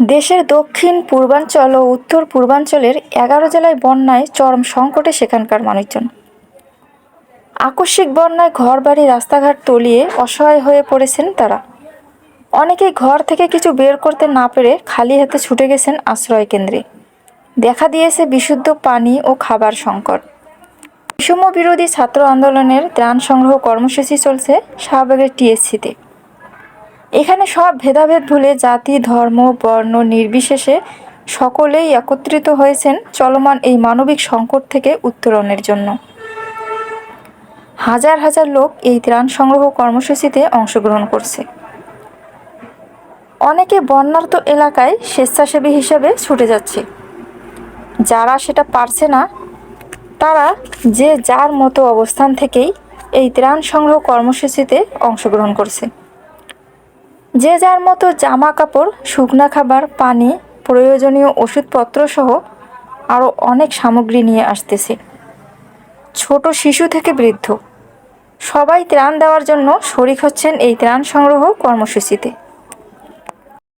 দেশের দক্ষিণ পূর্বাঞ্চল ও উত্তর পূর্বাঞ্চলের এগারো জেলায় বন্যায় চরম সংকটে সেখানকার মানুষজন। আকস্মিক বন্যায় ঘরবাড়ি, রাস্তাঘাট তলিয়ে অসহায় হয়ে পড়েছেন তারা। অনেকেই ঘর থেকে কিছু বের করতে না পেরে খালি হাতে ছুটে গেছেন আশ্রয় কেন্দ্রে। দেখা দিয়েছে বিশুদ্ধ পানি ও খাবার সংকট। বৈষম্য বিরোধী ছাত্র আন্দোলনের ত্রাণ সংগ্রহ কর্মসূচি চলছে শাহবাগের টিএসসিতে। এখানে সব ভেদাভেদ ভুলে জাতি, ধর্ম, বর্ণ নির্বিশেষে সকলেই একত্রিত হয়েছেন চলমান এই মানবিক সংকট থেকে উত্তরণের জন্য। হাজার হাজার লোক এই ত্রাণ সংগ্রহ কর্মসূচিতে অংশগ্রহণ করছে। অনেকে বন্যার্ত এলাকায় স্বেচ্ছাসেবী হিসেবে ছুটে যাচ্ছে। যারা সেটা পারছে না, তারা যে যার মতো অবস্থান থেকেই এই ত্রাণ সংগ্রহ কর্মসূচিতে অংশগ্রহণ করছে। যে যার মতো জামা কাপড় শুকনা খাবার, পানি, প্রয়োজনীয় ওষুধপত্র সহ আরও অনেক সামগ্রী নিয়ে আসতেছে। ছোট শিশু থেকে বৃদ্ধ। সবাই ত্রাণ দেওয়ার জন্য শরিক হচ্ছেন এই ত্রাণ সংগ্রহ কর্মসূচিতে।